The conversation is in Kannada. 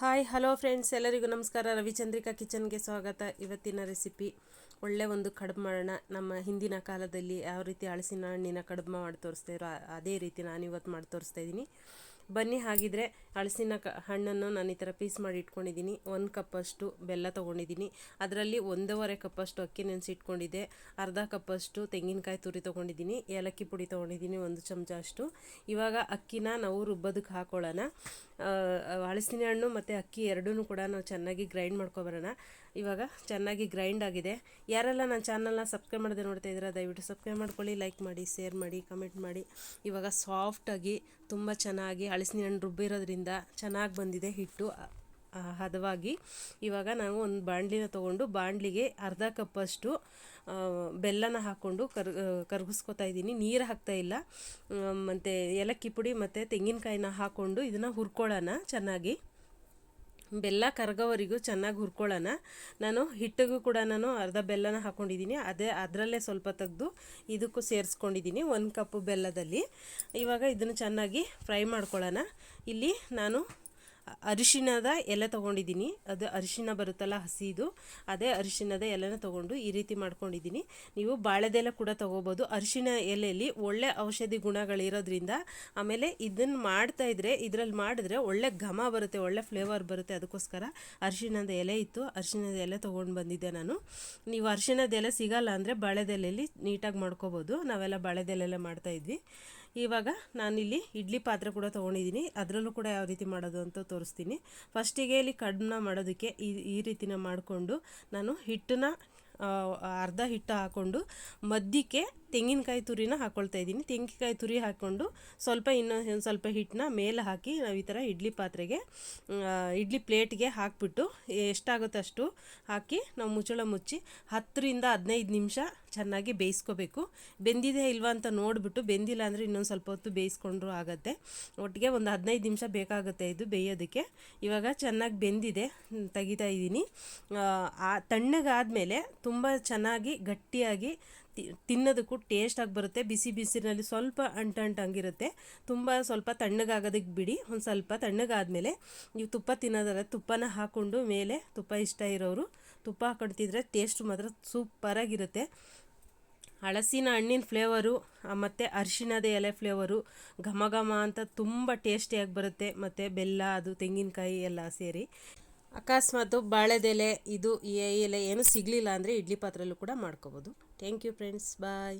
ಹಾಯ್, ಹಲೋ ಫ್ರೆಂಡ್ಸ್, ಎಲ್ಲರಿಗೂ ನಮಸ್ಕಾರ. ರವಿಚಂದ್ರಿಕಾ ಕಿಚನ್ಗೆ ಸ್ವಾಗತ. ಇವತ್ತಿನ ರೆಸಿಪಿ, ಒಳ್ಳೆ ಒಂದು ಕಡುಬು ಮಾಡೋಣ. ನಮ್ಮ ಹಿಂದಿನ ಕಾಲದಲ್ಲಿ ಯಾವ ರೀತಿ ಹಳಸಿನ ಹಣ್ಣಿನ ಕಡುಬು ಮಾಡಿ ತೋರಿಸ್ತಾ ಅದೇ ರೀತಿ ನಾನು ಇವತ್ತು ಮಾಡಿ ತೋರಿಸ್ತಾ ಇದ್ದೀನಿ. ಬನ್ನಿ, ಹಾಗಿದ್ರೆ ಹಳಸಿನ ಕ, ಹಣ್ಣನ್ನು ನಾನು ಈ ಥರ ಪೀಸ್ ಮಾಡಿ ಇಟ್ಕೊಂಡಿದ್ದೀನಿ. ಒಂದು ಕಪ್ಪಷ್ಟು ಬೆಲ್ಲ ತೊಗೊಂಡಿದ್ದೀನಿ. ಅದರಲ್ಲಿ ಒಂದೂವರೆ ಕಪ್ಪಷ್ಟು ಅಕ್ಕಿ ನೆನೆಸಿ ಇಟ್ಕೊಂಡಿದ್ದೆ ಅರ್ಧ ಕಪ್ಪಷ್ಟು ತೆಂಗಿನಕಾಯಿ ತುರಿ ತೊಗೊಂಡಿದ್ದೀನಿ. ಏಲಕ್ಕಿ ಪುಡಿ ತೊಗೊಂಡಿದ್ದೀನಿ, ಒಂದು ಚಮಚ ಅಷ್ಟು. ಇವಾಗ ಅಕ್ಕಿನ ನಾವು ರುಬ್ಬೋದಕ್ಕೆ ಹಾಕೊಳ್ಳೋಣ. ಹಳಸಿನ ಹಣ್ಣು ಮತ್ತು ಅಕ್ಕಿ ಎರಡೂ ಕೂಡ ನಾವು ಚೆನ್ನಾಗಿ ಗ್ರೈಂಡ್ ಮಾಡ್ಕೊಬರೋಣ ಇವಾಗ ಚೆನ್ನಾಗಿ ಗ್ರೈಂಡ್ ಆಗಿದೆ. ಯಾರೆಲ್ಲ ನನ್ನ ಚಾನಲ್ನ ಸಬ್ಸ್ಕ್ರೈಬ್ ಮಾಡದೆ ನೋಡ್ತಾ ಇದ್ದೀರಾ, ದಯವಿಟ್ಟು ಸಬ್ಸ್ಕ್ರೈಬ್ ಮಾಡ್ಕೊಳ್ಳಿ ಲೈಕ್ ಮಾಡಿ ಶೇರ್ ಮಾಡಿ ಕಮೆಂಟ್ ಮಾಡಿ. ಇವಾಗ ಸಾಫ್ಟಾಗಿ ತುಂಬ ಚೆನ್ನಾಗಿ ಹಳಸಿನ ಹಣ್ಣು ರುಬ್ಬಿರೋದ್ರಿಂದ ಚೆನ್ನಾಗಿ ಬಂದಿದೆ ಹಿಟ್ಟು. ಹದವಾಗಿ ಇವಾಗ ನಾವು ಒಂದು ಬಾಣಲಿನ ತೊಗೊಂಡು ಬಾಣಲಿಗೆ ಅರ್ಧ ಕಪ್ಪಷ್ಟು ಬೆಲ್ಲನ ಹಾಕ್ಕೊಂಡು ಕರ್ ಕರಗಿಸ್ಕೊತಾ ಇದ್ದೀನಿ. ನೀರು ಹಾಕ್ತಾ ಇಲ್ಲ. ಮತ್ತು ಏಲಕ್ಕಿ ಪುಡಿ ಮತ್ತು ತೆಂಗಿನಕಾಯಿನ ಹಾಕ್ಕೊಂಡು ಇದನ್ನು ಹುರ್ಕೊಳ್ಳೋಣ ಚೆನ್ನಾಗಿ. ಬೆಲ್ಲ ಕರಗೋವರೆಗೂ ಚೆನ್ನಾಗಿ ಹುರ್ಕೊಳ್ಳೋಣ. ನಾನು ಹಿಟ್ಟಿಗೂ ಕೂಡ ನಾನು ಅರ್ಧ ಬೆಲ್ಲನ ಹಾಕ್ಕೊಂಡಿದ್ದೀನಿ ಅದೇ ಅದರಲ್ಲೇ ಸ್ವಲ್ಪ ತೆಗೆದು ಇದಕ್ಕೂ ಸೇರಿಸ್ಕೊಂಡಿದ್ದೀನಿ ಒಂದು ಕಪ್ ಬೆಲ್ಲದಲ್ಲಿ. ಇವಾಗ ಇದನ್ನು ಚೆನ್ನಾಗಿ ಫ್ರೈ ಮಾಡ್ಕೊಳ್ಳೋಣ. ಇಲ್ಲಿ ನಾನು ಅರಿಶಿಣದ ಎಲೆ ತೊಗೊಂಡಿದ್ದೀನಿ. ಅದು ಅರಿಶಿಣ ಬರುತ್ತಲ್ಲ ಹಸಿದು, ಅದೇ ಅರಿಶಿಣದ ಎಲೆನ ತೊಗೊಂಡು ಈ ರೀತಿ ಮಾಡ್ಕೊಂಡಿದ್ದೀನಿ. ನೀವು ಬಾಳೆದೆಲೆ ಕೂಡ ತೊಗೋಬೋದು. ಅರಿಶಿಣ ಎಲೆಯಲ್ಲಿ ಒಳ್ಳೆ ಔಷಧಿ ಗುಣಗಳಿರೋದ್ರಿಂದ ಆಮೇಲೆ ಇದನ್ನು ಮಾಡ್ತಾ ಇದ್ರೆ, ಇದರಲ್ಲಿ ಮಾಡಿದ್ರೆ ಒಳ್ಳೆ ಘಮ ಬರುತ್ತೆ, ಒಳ್ಳೆ ಫ್ಲೇವರ್ ಬರುತ್ತೆ. ಅದಕ್ಕೋಸ್ಕರ ಅರಿಶಿಣದ ಎಲೆ ಇತ್ತು, ಅರಿಶಿಣದ ಎಲೆ ತೊಗೊಂಡು ಬಂದಿದ್ದೆ ನಾನು. ನೀವು ಅರಿಶಿಣದ ಎಲೆ ಸಿಗಲ್ಲ ಅಂದರೆ ಬಾಳೆದೆಲೆಯಲ್ಲಿ ನೀಟಾಗಿ ಮಾಡ್ಕೋಬೋದು. ನಾವೆಲ್ಲ ಬಾಳೆದೆಲೆಲ್ಲ ಮಾಡ್ತಾಯಿದ್ವಿ ಇವಾಗ ನಾನಿಲ್ಲಿ ಇಡ್ಲಿ ಪಾತ್ರೆ ಕೂಡ ತೊಗೊಂಡಿದ್ದೀನಿ. ಅದರಲ್ಲೂ ಕೂಡ ಯಾವ ರೀತಿ ಮಾಡೋದು ಅಂತ ತೋರಿಸ್ತೀನಿ. ಫಸ್ಟಿಗೆ ಇಲ್ಲಿ ಕಡನ್ನ ಮಾಡೋದಕ್ಕೆ ಈ ಈ ರೀತಿನ ಮಾಡಿಕೊಂಡು ನಾನು ಹಿಟ್ಟನ್ನ ಅರ್ಧ ಹಿಟ್ಟು ಹಾಕ್ಕೊಂಡು ಮಧ್ಯಕ್ಕೆ ತೆಂಗಿನಕಾಯಿ ತುರಿನ ಹಾಕ್ಕೊಳ್ತಾ ಇದ್ದೀನಿ. ತೆಂಗಿನಕಾಯಿ ತುರಿ ಹಾಕ್ಕೊಂಡು ಸ್ವಲ್ಪ ಇನ್ನೊಂದು ಸ್ವಲ್ಪ ಹಿಟ್ಟನ್ನ ಮೇಲೆ ಹಾಕಿ ನಾವು ಈ ಥರ ಇಡ್ಲಿ ಪಾತ್ರೆಗೆ ಇಡ್ಲಿ ಪ್ಲೇಟ್ಗೆ ಹಾಕಿಬಿಟ್ಟು ಎಷ್ಟಾಗುತ್ತೆ ಅಷ್ಟು ಹಾಕಿ ನಾವು ಮುಚ್ಚಳ ಮುಚ್ಚಿ ಹತ್ತರಿಂದ ಹದಿನೈದು ನಿಮಿಷ ಚೆನ್ನಾಗಿ ಬೇಯಿಸ್ಕೋಬೇಕು. ಬೆಂದಿದೆ ಇಲ್ವಾ ಅಂತ ನೋಡಿಬಿಟ್ಟು, ಬೆಂದಿಲ್ಲ ಅಂದರೆ ಇನ್ನೊಂದು ಸ್ವಲ್ಪ ಹೊತ್ತು ಬೇಯಿಸ್ಕೊಂಡ್ರೂ ಆಗುತ್ತೆ. ಒಟ್ಟಿಗೆ ಒಂದು ಹದಿನೈದು ನಿಮಿಷ ಬೇಕಾಗುತ್ತೆ ಇದು ಬೇಯೋದಕ್ಕೆ. ಇವಾಗ ಚೆನ್ನಾಗಿ ಬೆಂದಿದೆ ತೆಗಿತಾ ಇದ್ದೀನಿ. ತಣ್ಣಗಾದಮೇಲೆ ತುಂಬ ಚೆನ್ನಾಗಿ ಗಟ್ಟಿಯಾಗಿ ತಿನ್ನೋದಕ್ಕೂ ಟೇಸ್ಟಾಗಿ ಬರುತ್ತೆ. ಬಿಸಿ ಬಿಸಿನಲ್ಲಿ ಸ್ವಲ್ಪ ಅಂಟಂಟಂಗಿರುತ್ತೆ. ತುಂಬ ಸ್ವಲ್ಪ ತಣ್ಣಗಾಗೋದಕ್ಕೆ ಬಿಡಿ. ಒಂದು ಸ್ವಲ್ಪ ತಣ್ಣಗಾದಮೇಲೆ ನೀವು ತುಪ್ಪ ತಿನ್ನೋದಾದ್ರೆ ತುಪ್ಪನ ಹಾಕ್ಕೊಂಡು ಮೇಲೆ ತುಪ್ಪ ಇಷ್ಟ ಇರೋರು, ತುಪ್ಪ ಹಾಕೊಳ್ತಿದ್ರೆ ಟೇಸ್ಟ್ ಮಾತ್ರ ಸೂಪರಾಗಿರುತ್ತೆ. ಹಳಸಿನ ಹಣ್ಣಿನ ಫ್ಲೇವರು ಮತ್ತು ಅರಿಶಿಣದ ಎಲೆ ಫ್ಲೇವರು ಘಮ ಘಮ ಅಂತ ತುಂಬ ಟೇಸ್ಟಿಯಾಗಿ ಬರುತ್ತೆ. ಮತ್ತು ಬೆಲ್ಲ, ಅದು ತೆಂಗಿನಕಾಯಿ ಎಲ್ಲ ಸೇರಿ. ಅಕಸ್ಮಾತು ಬಾಳೆದೆಲೆ ಇದು ಎಲೆ ಏನು ಸಿಗಲಿಲ್ಲ ಅಂದರೆ ಇಡ್ಲಿ ಪಾತ್ರೆಯಲ್ಲೂ ಕೂಡ ಮಾಡ್ಕೋಬೋದು. Thank you friends bye